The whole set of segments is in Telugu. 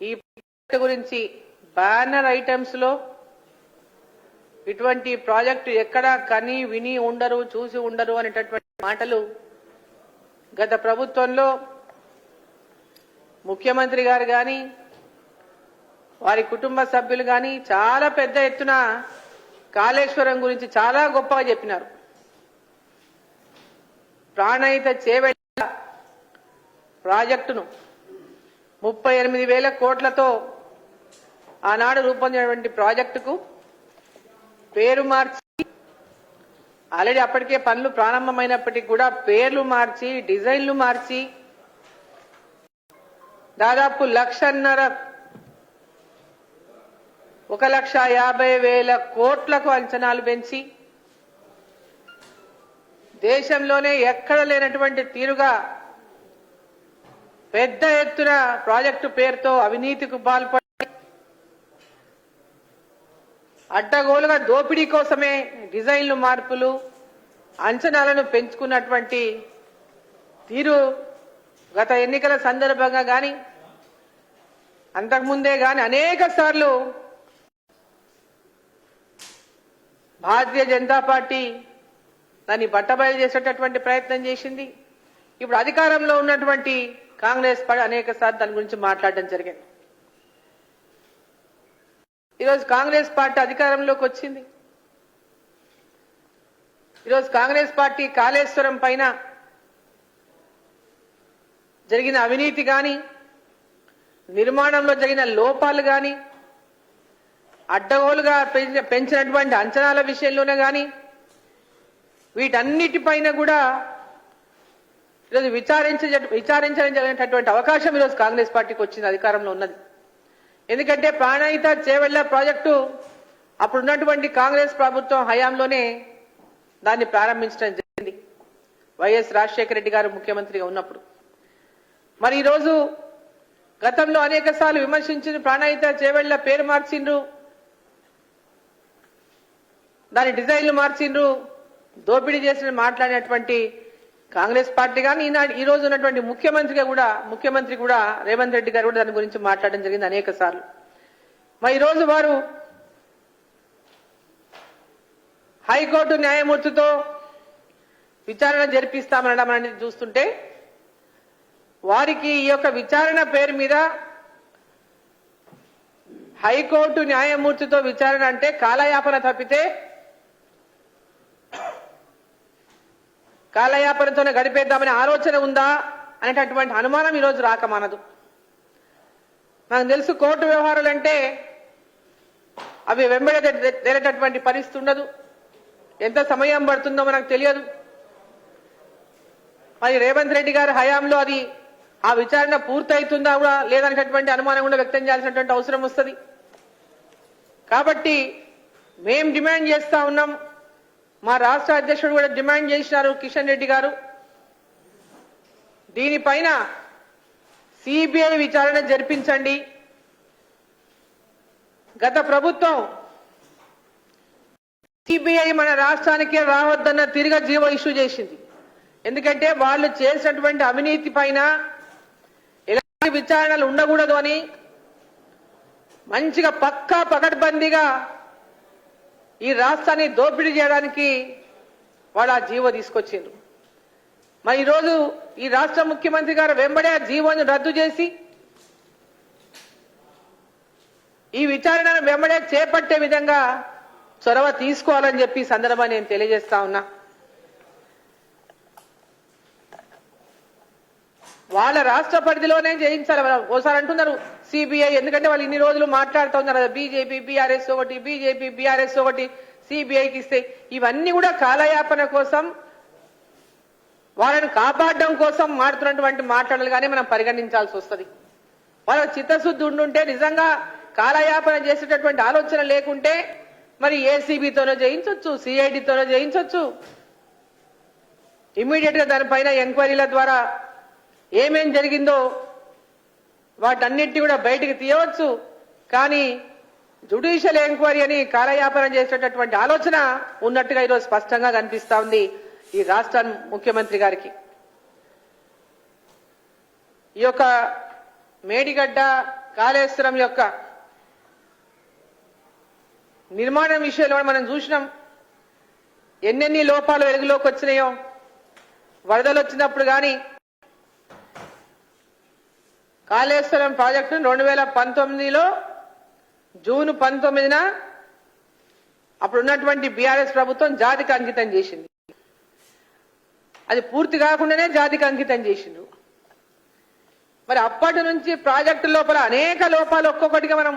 ఈ ప్రాజెక్టు గురించి బ్యానర్ ఐటమ్స్లో ఇటువంటి ప్రాజెక్టు ఎక్కడ కని విని ఉండరు చూసి ఉండరు అనేటటువంటి మాటలు గత ప్రభుత్వంలో ముఖ్యమంత్రి గారు గాని వారి కుటుంబ సభ్యులు గాని చాలా పెద్ద ఎత్తున కాళేశ్వరం గురించి చాలా గొప్పగా చెప్పినారు. ప్రాణహిత చేవెళ్ళ ప్రాజెక్టును ముప్పై ఎనిమిది వేల కోట్లతో ఆనాడు రూపొందినటువంటి ప్రాజెక్టుకు పేరు మార్చి ఆల్రెడీ అప్పటికే పనులు ప్రారంభమైనప్పటికీ కూడా పేర్లు మార్చి డిజైన్లు మార్చి దాదాపు లక్షన్నర ఒక లక్ష యాభై వేల కోట్లకు అంచనాలు పెంచి దేశంలోనే ఎక్కడ లేనటువంటి తీరుగా పెద్ద ఎత్తున ప్రాజెక్టు పేరుతో అవినీతికి పాల్పడి అడ్డగోలుగా దోపిడీ కోసమే డిజైన్లు మార్పులు అంచనాలను పెంచుకున్నటువంటి తీరు గత ఎన్నికల సందర్భంగా కానీ అంతకుముందే కానీ అనేక సార్లు భారతీయ జనతా పార్టీ దాన్ని బట్టబయలు చేసేటటువంటి ప్రయత్నం చేసింది. ఇప్పుడు అధికారంలో ఉన్నటువంటి కాంగ్రెస్ పార్టీ అనేక సార్లు దాని గురించి మాట్లాడడం జరిగింది. ఈరోజు కాంగ్రెస్ పార్టీ అధికారంలోకి వచ్చింది. ఈరోజు కాంగ్రెస్ పార్టీ కాళేశ్వరం పైన జరిగిన అవినీతి కానీ నిర్మాణంలో జరిగిన లోపాలు కానీ అడ్డగోలుగా పెంచిన- పెంచినటువంటి అంచనాల విషయంలోనే కానీ వీటన్నిటిపైన కూడా ఈరోజు విచారించ విచారించడం అవకాశం ఈరోజు కాంగ్రెస్ పార్టీకి వచ్చింది అధికారంలో ఉన్నది. ఎందుకంటే ప్రాణహిత చేవెళ్ళ ప్రాజెక్టు అప్పుడున్నటువంటి కాంగ్రెస్ ప్రభుత్వం హయాంలోనే దాన్ని ప్రారంభించడం జరిగింది. వైఎస్ రాజశేఖర రెడ్డి గారు ముఖ్యమంత్రిగా ఉన్నప్పుడు. మరి ఈరోజు గతంలో అనేక సార్లు విమర్శించిన ప్రాణహిత చేవెళ్ళ పేరు మార్చిండ్రు దాని డిజైన్లు మార్చిండ్రు దోపిడీ చేసిన మాట్లాడినటువంటి కాంగ్రెస్ పార్టీ కానీ ఈనాడు ఈ రోజు ఉన్నటువంటి ముఖ్యమంత్రిగా కూడా ముఖ్యమంత్రి కూడా రేవంత్ రెడ్డి గారు కూడా దాని గురించి మాట్లాడడం జరిగింది అనేక సార్లు. మరి ఈరోజు వారు హైకోర్టు న్యాయమూర్తితో విచారణ జరిపిస్తామనడం అనేది చూస్తుంటే వారికి ఈ యొక్క విచారణ పేరు మీద హైకోర్టు న్యాయమూర్తితో విచారణ అంటే కాలయాపన తప్పితే కాలయాపనతోనే గడిపేద్దామనే ఆలోచన ఉందా అనేటటువంటి అనుమానం ఈరోజు రాకమానదు నాకు తెలుసు కోర్టు వ్యవహారాలు అంటే అవి వెంబడి తేలేటటువంటి పరిస్థితి ఉండదు. ఎంత సమయం పడుతుందో మనకు తెలియదు. మరి రేవంత్ రెడ్డి గారి హయాంలో అది ఆ విచారణ పూర్తయితుందా కూడా లేదనేటటువంటి అనుమానం కూడా వ్యక్తం చేయాల్సినటువంటి అవసరం వస్తుంది. కాబట్టి మేం డిమాండ్ చేస్తా ఉన్నాం. మా రాష్ట్ర అధ్యక్షుడు కూడా డిమాండ్ చేసినారు కిషన్ రెడ్డి గారు. దీనిపైన సిబిఐ విచారణ జరిపించండి. గత ప్రభుత్వం సిబిఐ మన రాష్ట్రానికే రావద్దన్న తిరిగి జీవో ఇష్యూ చేసింది. ఎందుకంటే వాళ్ళు చేసినటువంటి అవినీతి పైన ఎలాంటి విచారణలు ఉండకూడదు అని మంచిగా పక్కా పకడ్బందీగా ఈ రాష్ట్రాన్ని దోపిడీ చేయడానికి వాడు ఆ జీవో తీసుకొచ్చిండ్రు. మరి ఈరోజు ఈ రాష్ట్ర ముఖ్యమంత్రి గారు వెంబడే ఆ జీవోని రద్దు చేసి ఈ విచారణను వెంబడే చేపట్టే విధంగా చొరవ తీసుకోవాలని చెప్పి సందర్భాన్ని నేను తెలియజేస్తా ఉన్నా. వాళ్ళ రాష్ట్ర పరిధిలోనే చేయించాలి వాళ్ళు ఓసారి అంటున్నారు సిబిఐ ఎందుకంటే వాళ్ళు ఇన్ని రోజులు మాట్లాడుతూ ఉన్నారు. బీజేపీ బీఆర్ఎస్ ఒకటి బీజేపీ బీఆర్ఎస్ ఒకటి సిబిఐకి ఇస్తే ఇవన్నీ కూడా కాలయాపన కోసం వాళ్ళని కాపాడడం కోసం మాడుతున్నటువంటి మాట్లాడాలి కానీ మనం పరిగణించాల్సి వస్తుంది. వాళ్ళ చిత్తశుద్ధి ఉండుంటే నిజంగా కాలయాపన చేసేటటువంటి ఆలోచన లేకుంటే మరి ఏసీబీతోనో చేయించవచ్చు సిఐడితోనో చేయించవచ్చు ఇమ్మీడియట్గా దానిపైన ఎంక్వైరీల ద్వారా ఏమేం జరిగిందో వాటన్నిటిని కూడా బయటికి తీయవచ్చు. కానీ జుడిషియల్ ఎంక్వైరీ అని కాలయాపన చేసేటటువంటి ఆలోచన ఉన్నట్టుగా ఈరోజు స్పష్టంగా కనిపిస్తా ఉంది ఈ రాష్ట్ర ముఖ్యమంత్రి గారికి. ఈ యొక్క మేడిగడ్డ కాళేశ్వరం యొక్క నిర్మాణం విషయంలో మనం చూసినాం. ఎన్నెన్ని లోపాలు వెలుగులోకి వచ్చినాయో వరదలు వచ్చినప్పుడు కానీ కాళేశ్వరం ప్రాజెక్టును రెండు వేల పంతొమ్మిదిలో జూన్ పంతొమ్మిదిన అప్పుడు ఉన్నటువంటి బీఆర్ఎస్ ప్రభుత్వం జాతికి అంకితం చేసింది. అది పూర్తి కాకుండానే జాతికి అంకితం చేసిండు మరి అప్పటి నుంచి ప్రాజెక్టు లోపల అనేక లోపాలు ఒక్కొక్కటిగా మనం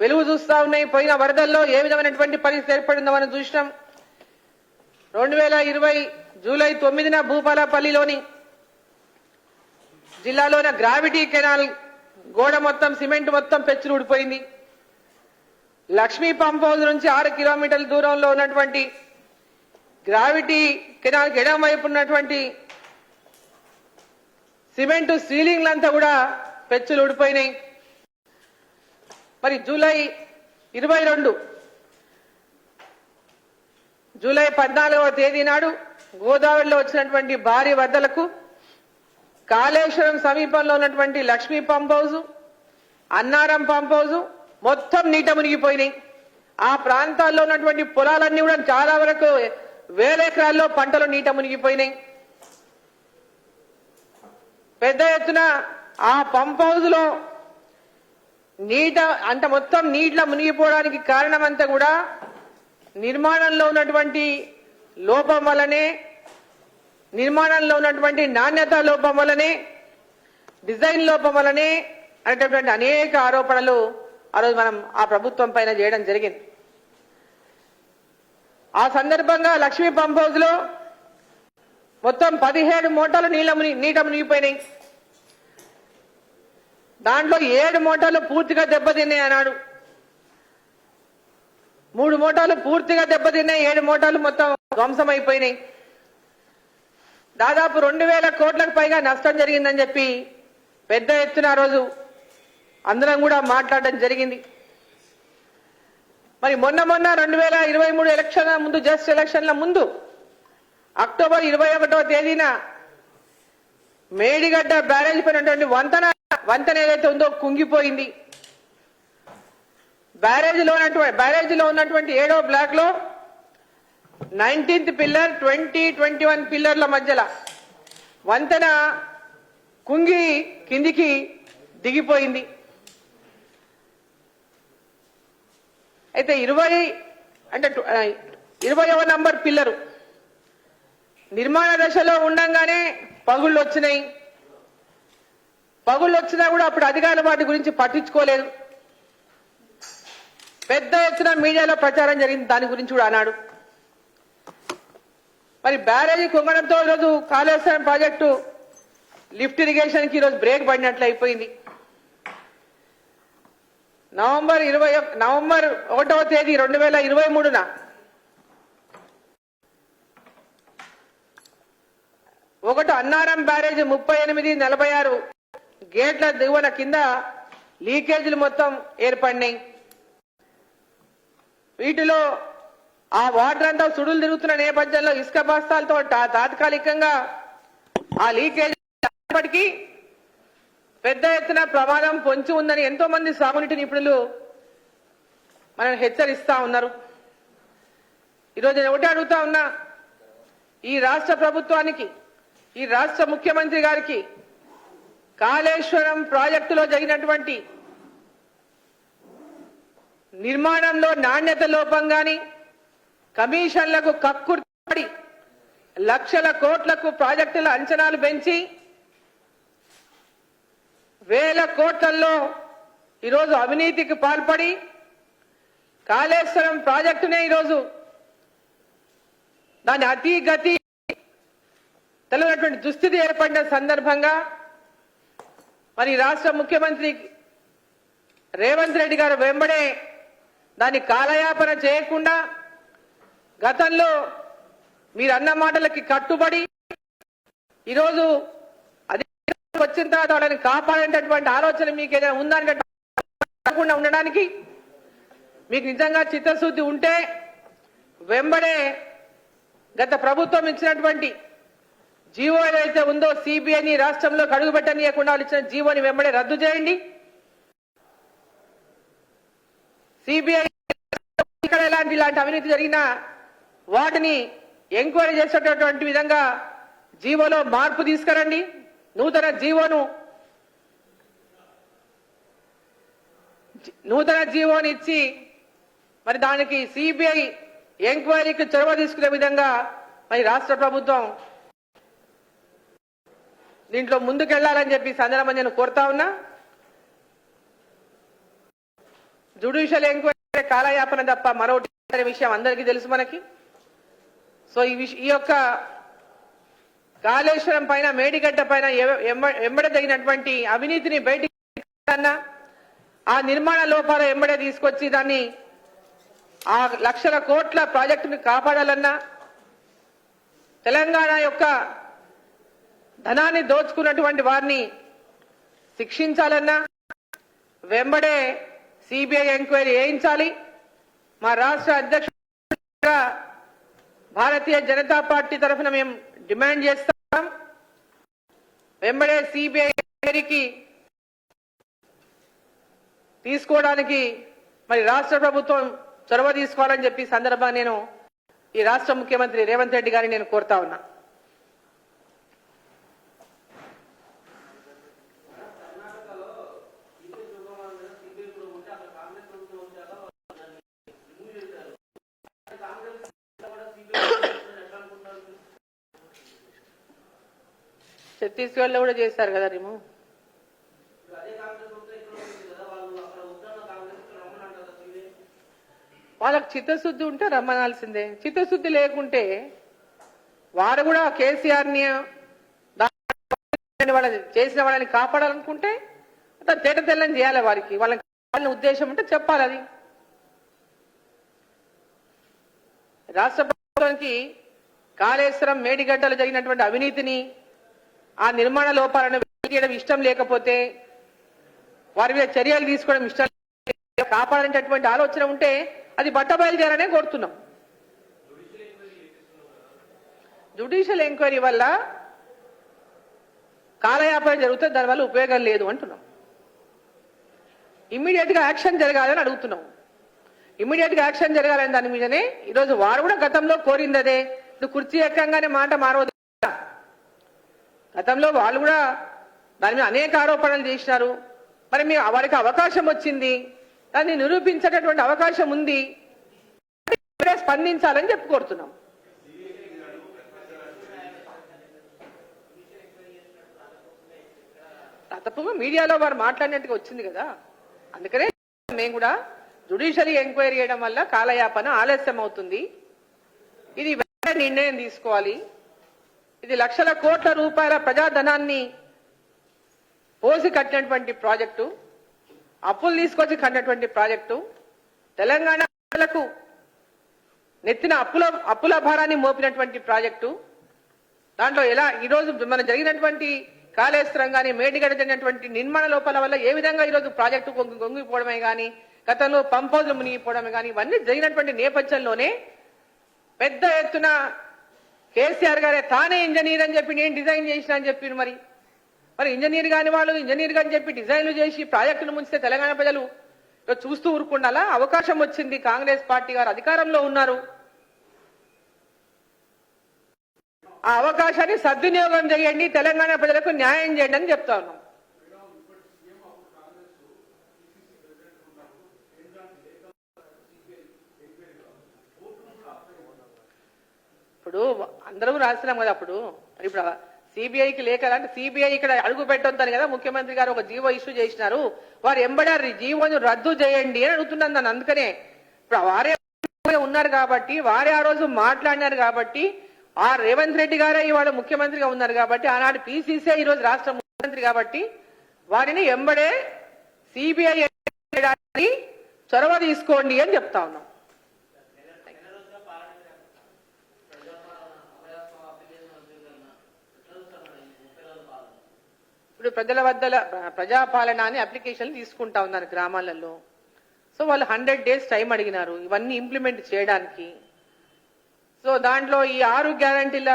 వెలుగు చూస్తా ఉన్నాయి. పోయిన వరదల్లో ఏ విధమైనటువంటి పరిస్థితి ఏర్పడిందో మనం చూసినాం. రెండు వేల ఇరవై జూలై తొమ్మిదిన భూపాలపల్లిలోని జిల్లాలోని గ్రావిటీ కెనాల్ గోడ మొత్తం సిమెంట్ మొత్తం పెచ్చులు ఊడిపోయింది. లక్ష్మీ పంప్ హౌస్ నుంచి ఆరు కిలోమీటర్ల దూరంలో ఉన్నటువంటి గ్రావిటీ కెనాల్ ఎడం వైపు ఉన్నటువంటి సిమెంట్ సీలింగ్లంతా కూడా పెచ్చులు ఊడిపోయినాయి. మరి జూలై ఇరవై రెండు జూలై పద్నాలుగవ తేదీ నాడు గోదావరిలో వచ్చినటువంటి భారీ వద్దలకు కాళేశ్వరం సమీపంలో ఉన్నటువంటి Lakshmi pump house Annaram pump house మొత్తం నీట మునిగిపోయినాయి. ఆ ప్రాంతాల్లో ఉన్నటువంటి పొలాలన్నీ కూడా చాలా వరకు వేల ఎకరాల్లో పంటలు నీట మునిగిపోయినాయి. పెద్ద ఎత్తున ఆ పంప్ హౌస్లో నీట అంత మొత్తం నీటిలో మునిగిపోవడానికి కారణమంతా కూడా నిర్మాణంలో ఉన్నటువంటి లోపం వల్లనే నిర్మాణంలో ఉన్నటువంటి నాణ్యత లోపం వల్లనే డిజైన్ లోపం వల్లనే అనేటటువంటి అనేక ఆరోపణలు ఆ రోజు మనం ఆ ప్రభుత్వం పైన చేయడం జరిగింది. ఆ సందర్భంగా లక్ష్మీ పంప్ హౌస్లో మొత్తం పదిహేడు మూటలు నీళ్ళ ముని నీట మునిగిపోయినాయి. దాంట్లో ఏడు మూటలు పూర్తిగా దెబ్బతిన్నాయి అన్నాడు. మూడు మూటలు పూర్తిగా దెబ్బతిన్నాయి ఏడు మూటలు మొత్తం ధ్వంసం అయిపోయినాయి దాదాపు రెండు వేల కోట్లకు పైగా నష్టం జరిగిందని చెప్పి పెద్ద ఎత్తున ఆ రోజు అందరం కూడా మాట్లాడడం జరిగింది. మరి మొన్న మొన్న రెండు వేల ఇరవై మూడు ఎలక్షన్ల ముందు జస్ట్ ఎలక్షన్ల ముందు అక్టోబర్ ఇరవై ఒకటో తేదీన మేడిగడ్డ బ్యారేజ్ పైనటువంటి వంతెన వంతెన ఏదైతే ఉందో కుంగిపోయింది. బ్యారేజ్లో ఉన్నటువంటి బ్యారేజ్లో ఉన్నటువంటి ఏడో బ్లాక్లో nineteenth pillar twenty twenty one పిల్లర్ల మధ్యలో వంతెన కుంగి కిందికి దిగిపోయింది. అయితే ఇరవై అంటే టు- ఇరవైవ నంబర్ పిల్లరు నిర్మాణ దశలో ఉండంగానే పగుళ్ళు వచ్చినాయి. పగుళ్ళు వచ్చినా కూడా అప్పుడు అధికారుల వాటి గురించి పట్టించుకోలేదు. పెద్ద ఎత్తున మీడియాలో ప్రచారం జరిగింది దాని గురించి కూడా అన్నాడు. మరి బ్యారేజీ కుంగడంతో ఈరోజు కాళేశ్వరం ప్రాజెక్టు లిఫ్ట్ ఇరిగేషన్కి ఈరోజు బ్రేక్ పడినట్లు అయిపోయింది. నవంబర్ ఇరవై నవంబర్ ఒకటవ తేదీ రెండు వేల ఇరవై మూడున ఒకటి అన్నారం బ్యారేజ్ ముప్పై ఎనిమిది నలభై ఆరు గేట్ల దిగువన కింద లీకేజీలు మొత్తం ఏర్పడినాయి. వీటిలో ఆ వాటర్ అంతా సుడులు తిరుగుతున్న నేపథ్యంలో ఇసుక బస్తాలతో తాత్కాలికంగా ఆ లీకేజ్ అయినప్పటికీ పెద్ద ఎత్తున ప్రమాదం పొంచి ఉందని ఎంతో మంది సాగునీటి నిపుణులు మనం హెచ్చరిస్తా ఉన్నారు. ఈరోజు నేను ఒకటి అడుగుతా ఉన్నా ఈ రాష్ట్ర ప్రభుత్వానికి ఈ రాష్ట్ర ముఖ్యమంత్రి గారికి కాళేశ్వరం ప్రాజెక్టులో జరిగినటువంటి నిర్మాణంలో నాణ్యత లోపం కానీ కమిషన్లకు కక్కుర్తి లక్షల కోట్లకు ప్రాజెక్టుల అంచనాలు పెంచి వేల కోట్లలో ఈరోజు అవినీతికి పాల్పడి కాళేశ్వరం ప్రాజెక్టునే ఈరోజు దాని అతి గతి తెలియనటువంటి దుస్థితి ఏర్పడిన సందర్భంగా మరి రాష్ట్ర ముఖ్యమంత్రి రేవంత్ రెడ్డి గారు వెంబడే దాన్ని కాలయాపన చేయకుండా గతంలో మీరు అన్న మాటలకి కట్టుబడి ఈరోజు అది వచ్చిన తర్వాత వాళ్ళని కాపాడేటటువంటి ఆలోచన మీకు ఏదైనా ఉందంటే కాకుండా ఉండడానికి మీకు నిజంగా చిత్తశుద్ధి ఉంటే వెంబడే గత ప్రభుత్వం ఇచ్చినటువంటి జీవో ఏదైతే ఉందో సిబిఐని రాష్ట్రంలో కడుగుపెట్టనీయకుండా ఇచ్చిన జీవోని వెంబడే రద్దు చేయండి. సిబిఐ ఇక్కడ ఎలాంటి ఇలాంటి అవినీతి జరిగినా వాటిని ఎంక్వైరీ చేసేటటువంటి విధంగా జీవోలో మార్పు తీసుకురండి. నూతన జీవోను నూతన జీవోని ఇచ్చి మరి దానికి సిబిఐ ఎంక్వైరీకి చొరవ తీసుకునే విధంగా మరి రాష్ట్ర ప్రభుత్వం దీంట్లో ముందుకెళ్ళాలని చెప్పి సందర్భం సందర్భంగా నేను కోరుతా ఉన్నా. జుడిషియల్ ఎంక్వైరీ కాలయాపన తప్ప మరొకటి విషయం అందరికీ తెలుసు మనకి. సో ఈ విష ఈ యొక్క కాళేశ్వరం పైన మేడిగడ్డ పైన ఎంబడదగినటువంటి అవినీతిని బయటికి ఆ నిర్మాణ లోపాలు ఎంబడే తీసుకొచ్చి దాన్ని ఆ లక్షల కోట్ల ప్రాజెక్టుని కాపాడాలన్నా తెలంగాణ యొక్క ధనాన్ని దోచుకున్నటువంటి వారిని శిక్షించాలన్నా వెంబడే సిబిఐ ఎంక్వైరీ వేయించాలి. మా రాష్ట్ర అధ్యక్షుడు భారతీయ జనతా పార్టీ తరఫున మేము డిమాండ్ చేస్తాం. వెంబడే సిబిఐకి తీసుకోవడానికి మరి రాష్ట్ర ప్రభుత్వం చొరవ తీసుకోవాలని చెప్పి సందర్భంగా నేను ఈ రాష్ట్ర ముఖ్యమంత్రి రేవంత్ రెడ్డి గారిని నేను కోరుతా ఉన్నా. ఛత్తీస్గఢ్లో కూడా చేశారు కదా రిమూవ్ వాళ్ళకి చిత్తశుద్ధి ఉంటే రమ్మనాల్సిందే. చిత్తశుద్ధి లేకుంటే వారు కూడా కేసీఆర్ని వాళ్ళని వాళ్ళ చేసిన వాళ్ళని కాపాడాలనుకుంటే తేట తెల్లని చేయాలి వారికి. వాళ్ళకి వాళ్ళని ఉద్దేశం ఉంటే చెప్పాలి అది. రాష్ట్ర ప్రభుత్వానికి కాళేశ్వరం మేడిగడ్డలో జరిగినటువంటి అవినీతిని ఆ నిర్మాణ లోపాలను వెలికియడం ఇష్టం లేకపోతే వారి మీద చర్యలు తీసుకోవడం ఇష్టం కాపాడేటటువంటి ఆలోచన ఉంటే అది బట్ట బయలుదేరనే కోరుతున్నాం. జుడిషియల్ ఎంక్వైరీ వల్ల కాలయాపన జరిగితే దానివల్ల ఉపయోగం లేదు అంటున్నాం. ఇమ్మీడియట్గా యాక్షన్ జరగాలని అడుగుతున్నాం. ఇమ్మీడియట్గా యాక్షన్ జరగాలని దాని మీదనే ఈరోజు వారు కూడా గతంలో కోరింది అదే నువ్వు కుర్చీ ఎక్కంగానే మాట మారవద్దు. గతంలో వాళ్ళు కూడా దాని మీద అనేక ఆరోపణలు చేసినారు. మరి మీ వారికి అవకాశం వచ్చింది. దాన్ని నిరూపించేటటువంటి అవకాశం ఉంది. స్పందించాలని చెప్పి కోరుతున్నాం. తప్పకుండా మీడియాలో వారు మాట్లాడినట్టుగా వచ్చింది కదా. అందుకనే మేము కూడా జుడిషియరీ ఎంక్వైరీ చేయడం వల్ల కాలయాపన ఆలస్యం అవుతుంది ఇది వెంటనే నిర్ణయం తీసుకోవాలి. ఇది లక్షల కోట్ల రూపాయల ప్రజాధనాన్ని పోసి కట్టినటువంటి ప్రాజెక్టు అప్పులు తీసుకొచ్చి కట్టినటువంటి ప్రాజెక్టు తెలంగాణ ప్రజలకు నెత్తిన అప్పుల అప్పుల భారాన్ని మోపినటువంటి ప్రాజెక్టు దాంట్లో ఎలా ఈరోజు మన జరిగినటువంటి కాళేశ్వరం కానీ మేడిగడ జరిగినటువంటి నిర్మాణ లోపాల వల్ల ఏ విధంగా ఈరోజు ప్రాజెక్టు కొంగిపోవడమే కానీ గతంలో పంప్ మునిగిపోవడమే కానీ ఇవన్నీ జరిగినటువంటి నేపథ్యంలోనే పెద్ద ఎత్తున కేసీఆర్ గారే తానే ఇంజనీర్ అని చెప్పి నేను డిజైన్ చేసిన అని చెప్పి మరి. మరి ఇంజనీర్ కాని వాళ్ళు ఇంజనీర్ అని చెప్పి డిజైన్లు చేసి ప్రాజెక్టులు ముంచితే తెలంగాణ ప్రజలు చూస్తూ ఊరుకుండాలా? అవకాశం వచ్చింది. కాంగ్రెస్ పార్టీ గారు అధికారంలో ఉన్నారు. ఆ అవకాశాన్ని సద్వినియోగం చేయండి. తెలంగాణ ప్రజలకు న్యాయం చేయండి అని చెప్తా ఉన్నాం. ఇప్పుడు అందరూ రాసినాం కదా అప్పుడు. ఇప్పుడు సిబిఐకి లేఖ అంటే సిబిఐ ఇక్కడ అడుగు పెట్టొద్దని కదా ముఖ్యమంత్రి గారు ఒక జీవో ఇష్యూ చేసినారు. వారు ఎంబడారు జీవోను రద్దు చేయండి అని అడుగుతున్నాను నన్ను అందుకనే. ఇప్పుడు వారే ఉన్నారు కాబట్టి వారే ఆ రోజు మాట్లాడినారు కాబట్టి ఆ రేవంత్ రెడ్డి గారే ఇవాళ ముఖ్యమంత్రిగా ఉన్నారు కాబట్టి ఆనాడు పిసిసి ఈ రోజు రాష్ట్ర ముఖ్యమంత్రి కాబట్టి వారిని ఎంబడే సిబిఐ చొరవ తీసుకోండి అని చెప్తా ఉన్నాం. ఇప్పుడు ప్రజల వద్ద ప్రజాపాలన అని అప్లికేషన్ తీసుకుంటా ఉన్నారు గ్రామాలలో. సో వాళ్ళు హండ్రెడ్ డేస్ టైం అడిగినారు. ఇవన్నీ ఇంప్లిమెంట్ చేయడానికి. సో దాంట్లో ఈ ఆరు గ్యారంటీల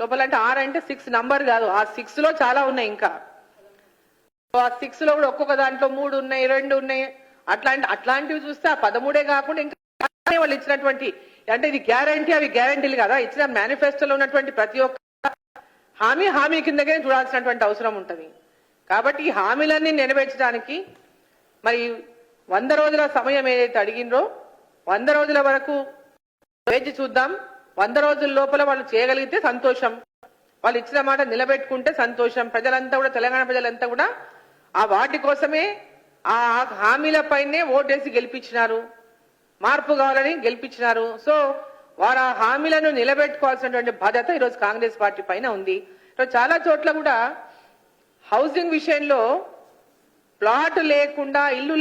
లోపల అంటే ఆరు అంటే సిక్స్ నంబర్ కాదు. ఆ సిక్స్లో చాలా ఉన్నాయి ఇంకా. సో ఆ సిక్స్లో కూడా ఒక్కొక్క దాంట్లో మూడు ఉన్నాయి రెండు ఉన్నాయి. అట్లాంటి అట్లాంటివి చూస్తే ఆ పదమూడే కాకుండా ఇంకా వాళ్ళు ఇచ్చినటువంటి అంటే ఇది గ్యారంటీ అవి గ్యారంటీలు కదా. ఇచ్చిన మేనిఫెస్టోలో ఉన్నటువంటి ప్రతి ఒక్క హామీ హామీ కిందకే చూడాల్సినటువంటి అవసరం ఉంటుంది. కాబట్టి ఈ హామీలన్నీ నెరవేర్చడానికి మరి వంద రోజుల సమయం ఏదైతే అడిగినరో వంద రోజుల వరకు వేచి చూద్దాం. వంద రోజుల లోపల వాళ్ళు చేయగలిగితే సంతోషం. వాళ్ళు ఇచ్చిన మాట నిలబెట్టుకుంటే సంతోషం. ప్రజలంతా కూడా తెలంగాణ ప్రజలంతా కూడా ఆ వాటి కోసమే ఆ హామీలపైనే ఓటేసి గెలిపించినారు. మార్పు కావాలని గెలిపించినారు. సో వారు ఆ హామీలను నిలబెట్టుకోవాల్సినటువంటి బాధ్యత ఈరోజు కాంగ్రెస్ పార్టీ పైన ఉంది. చాలా చోట్ల కూడా హౌసింగ్ విషయంలో ప్లాట్ లేకుండా ఇల్లు